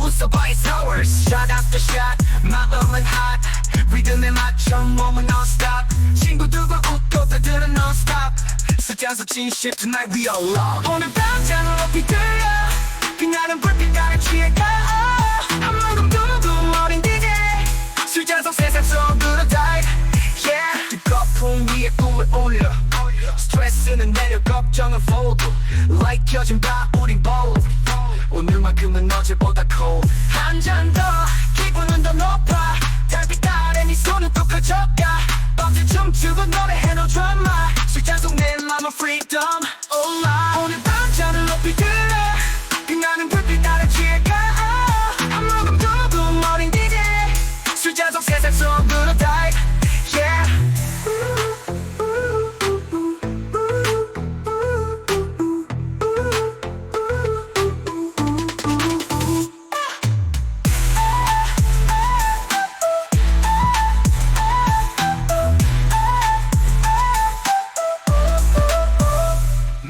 goes up by hours Shot after shot, my love and hot Rhythm in my chum, woman non stop. Sing to the good, go to the non stop. Such as a chin shit tonight, we are locked. On a bad channel of the dirt, be not a got a cheek. I'm not a good morning DJ. Such as a sense of so good a die. Yeah, the cup from we are cool with all your stress in the net, your cup, jungle fold. Like judging back. 밤새 춤추고 노래해 no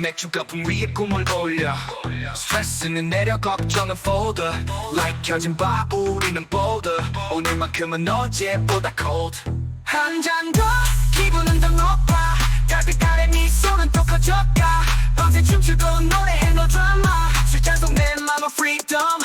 맥주 거품 위에 꿈을 올려. 스트레스는 내려 걱정은 folder. Like 켜진 바 우리는 bolder. 오늘만큼은 어제보다 cold. 한 잔 더 기분은 더 높아. 달빛아래 미소는 또 커져가 밤새 춤추고 노래해 너 드라마. 술잔 속내 맘은 freedom